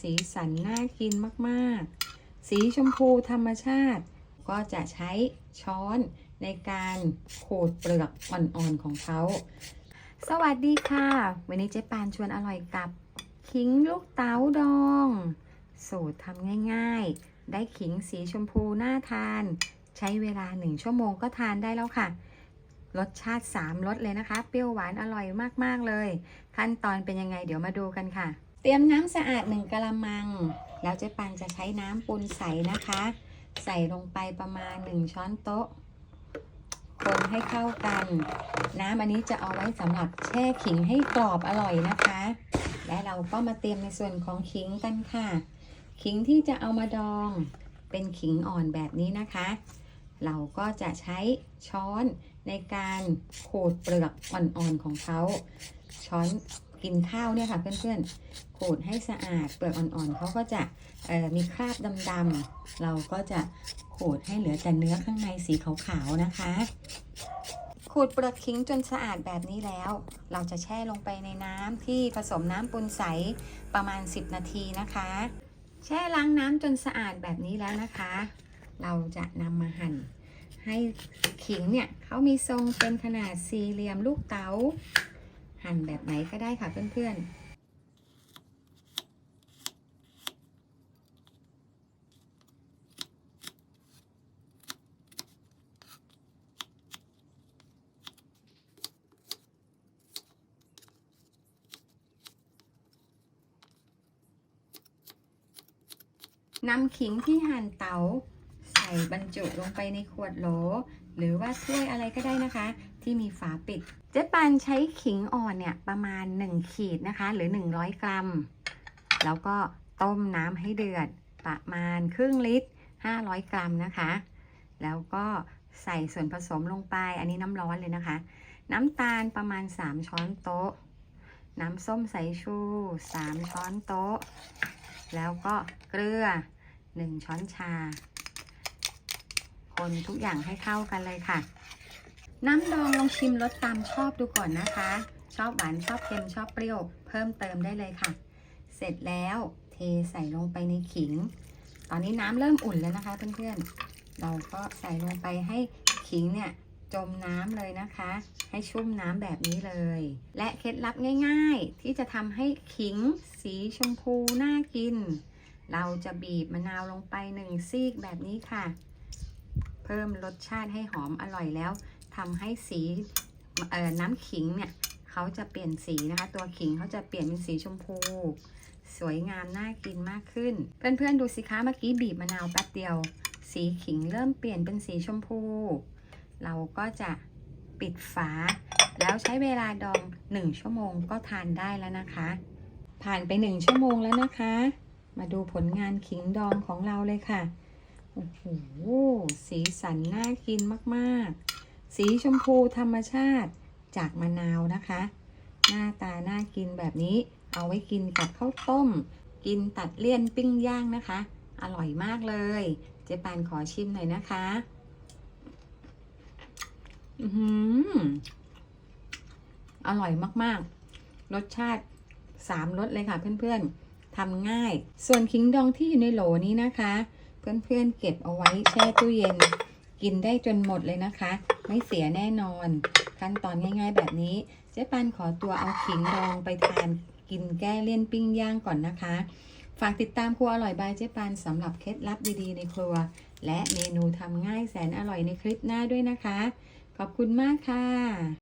สีสันน่ากินมากๆ สีชมพูธรรมชาติ ก็จะใช้ช้อนในการขูดเปลือกอ่อนๆของเขา สวัสดีค่ะ วันนี้เจ๊ปานชวนอร่อยกับ ขิงลูกเต๋าดอง สูตรทำง่ายๆ ได้ขิงสีชมพูน่าทาน ใช้เวลาหนึ่งชั่วโมงก็ทานได้แล้วค่ะรสชาติ 3รสเลยนะคะ เปรี้ยวหวานอร่อยมาก ๆ เลย ขั้นตอนเป็นยังไงเดี๋ยวมาดูกันค่ะ เตรียมน้ำสะอาดหนึ่งกะละมัง แล้วเจ๊ปันจะใช้น้ำปูนใสนะคะ ใส่ลงไปประมาณ1ช้อนโต๊ะ คนให้เข้ากัน น้ำอันนี้จะเอาไว้สำหรับแช่ขิงให้กรอบอร่อยนะคะ และเราก็มาเตรียมในส่วนของขิงกันค่ะ ขิงที่จะเอามาดองเป็นขิงอ่อนแบบนี้นะคะ เราก็จะใช้ช้อนในการขูดเปลือกอ่อนๆของเขาช้อน กินข้าวเนี่ยค่ะเพื่อนๆขูดให้สะอาดเปลือกอ่อนๆเขาก็จะมีคราบดำๆเราก็จะขูดให้เหลือแต่เนื้อข้างในสีขาวๆนะคะ ขูดเปลือกขิงจนสะอาดแบบนี้แล้ว เราจะแช่ลงไปในน้ำที่ผสมน้ำปูนใสประมาณ 10 นาทีนะคะ แช่ล้างน้ำจนสะอาดแบบนี้แล้วนะคะ เราจะนำมาหั่นให้ขิงเนี่ยเขามีทรงเป็นขนาดสี่เหลี่ยมลูกเต๋า หั่นแบบไหนก็ได้ค่ะเพื่อนๆนำขิงที่หั่นเต๋า ใส่บรรจุลงไปในขวดโหล หรือว่าถ้วยอะไรก็ได้นะคะ ที่มีฝาปิด เจ๊ปานใช้ขิงอ่อนเนี่ยประมาณ 1 ขีดนะคะ หรือ 100 กรัม แล้วก็ต้มน้ำให้เดือดประมาณครึ่งลิตร 500 กรัมนะคะ แล้วก็ใส่ส่วนผสมลงไป อันนี้น้ำร้อนเลยนะคะ น้ำตาลประมาณ 3 ช้อนโต๊ะ น้ำส้มสายชู 3 ช้อนโต๊ะ แล้วก็เกลือ 1 ช้อนชา คนทุกอย่างให้เข้ากันเลยค่ะ น้ำดองลองชิมรสตามชอบดูก่อนนะคะ ชอบหวานชอบเค็มชอบเปรี้ยว เพิ่มเติมได้เลยค่ะ เสร็จแล้วเทใส่ลงไปในขิง ตอนนี้น้ำเริ่มอุ่นแล้วนะคะเพื่อนๆ เราก็ใส่ลงไปให้ขิงเนี่ยจมน้ำเลยนะคะ ให้ชุ่มน้ำแบบนี้เลย และเคล็ดลับง่าย ๆ ที่จะทำให้ขิงสีชมพูน่ากิน เราจะบีบมะนาวลงไปหนึ่งซีกแบบนี้ค่ะ เพิ่มรสชาติให้หอมอร่อยแล้วทำให้สีน้ำขิงเนี่ยเขาจะเปลี่ยนสีนะคะ ตัวขิงเขาจะเปลี่ยนเป็นสีชมพู สวยงามน่ากินมากขึ้น เพื่อนๆดูสิคะเมื่อกี้บีบมะนาวแป๊บเดียว สีขิงเริ่มเปลี่ยนเป็นสีชมพู เราก็จะปิดฝา แล้วใช้เวลาดอง 1 ชั่วโมงก็ทานได้แล้วนะคะ ผ่านไป 1 ชั่วโมงแล้วนะคะ มาดูผลงานขิงดองของเราเลยค่ะ โอ้โห สีสันน่ากินมากๆ สีชมพูธรรมชาติจากมะนาวนะคะ หน้าตาน่ากินแบบนี้ เอาไว้กินกับข้าวต้ม กินตัดเลี่ยนปิ้งย่างนะคะ อร่อยมากเลย เจ๊ปานขอชิมหน่อยนะคะ อือหืออร่อยมากๆ รสชาติสามรสเลยค่ะเพื่อนๆทำง่าย ส่วนขิงดองที่อยู่ในโหลนี้นะคะ เพื่อนๆเก็บเอาไว้แช่ตู้เย็น กินได้จนหมดเลยนะคะ ไม่เสียแน่นอน ขั้นตอนง่ายๆแบบนี้ เจ๊ปันขอตัวเอาขิงดองไปทานกินแก้เลี่ยนปิ้งย่างก่อนนะคะ ฝากติดตามครัวอร่อยบายเจ๊ปันสำหรับเคล็ดลับดีๆในครัว และเมนูทำง่ายแสนอร่อยในคลิปหน้าด้วยนะคะ ขอบคุณมากค่ะ